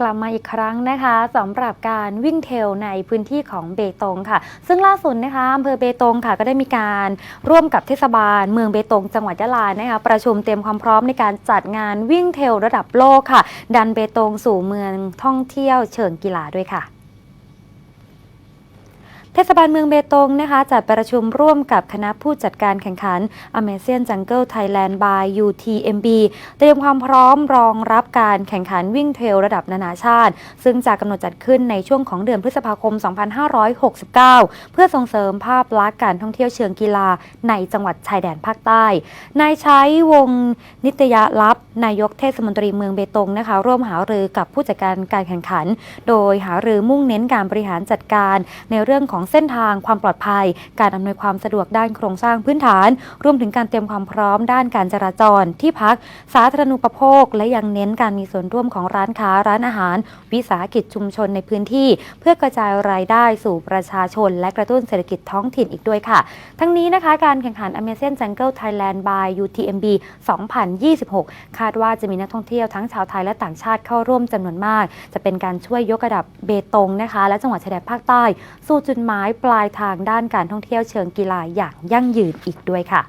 กลับมาอีกครั้งนะคะสำหรับการวิ่งเทลในพื้นที่ของเบตงค่ะ ซึ่งล่าสุดนะคะอำเภอเบตงค่ะก็ได้มีการร่วมกับเทศบาล เมืองเบตงจังหวัดยะลานะคะประชุมเตรียมความพร้อมในการจัดงานวิ่งเทลระดับโลกค่ะ ดันเบตงสู่เมืองท่องเที่ยวเชิงกีฬาด้วยค่ะ เทศบาลเมืองเบตงนะคะจัดประชุมร่วมกับคณะผู้จัดการแข่งขัน Amazing Jungle Thailand by UTMB เตรียมความพร้อมรองรับการแข่งขันวิ่งเทรลระดับนานาชาติ ซึ่งจะกำหนดจัดขึ้นในช่วงของเดือนพฤษภาคม 2569 เพื่อส่งเสริมภาพลักษณ์การท่องเที่ยวเชิงกีฬาในจังหวัดชายแดนภาคใต้ นายใช้วงนิตยลับนายกเทศมนตรีเมืองเบตงนะคะร่วมหารือกับผู้จัดการการแข่งขัน โดยหารือมุ่งเน้นการบริหารจัดการในเรื่องของเส้นทางความปลอดภัย การอำนวยความสะดวกด้านโครงสร้างพื้นฐาน รวมถึงการเตรียมความพร้อมด้านการจราจร ที่พัก สาธารณูปโภค และยังเน้นการมีส่วนร่วมของร้านค้าร้านอาหาร วิสาหกิจชุมชนในพื้นที่ เพื่อกระจายรายได้สู่ประชาชน และกระตุ้นเศรษฐกิจท้องถิ่นอีกด้วยค่ะ ทั้งนี้นะคะการแข่งขัน Amazing Jungle Thailand by UTMB 2026 คาดว่าจะมีนักท่องเที่ยวทั้งชาวไทยและต่างชาติเข้าร่วมจำนวนมาก จะเป็นการช่วยยกระดับเบตงนะคะ และจังหวัดชายแดนภาคใต้ สู่จุดหมาหมายปลายทางด้านการท่องเที่ยวเชิงกีฬาอย่างยั่งยืนอีกด้วยค่ะ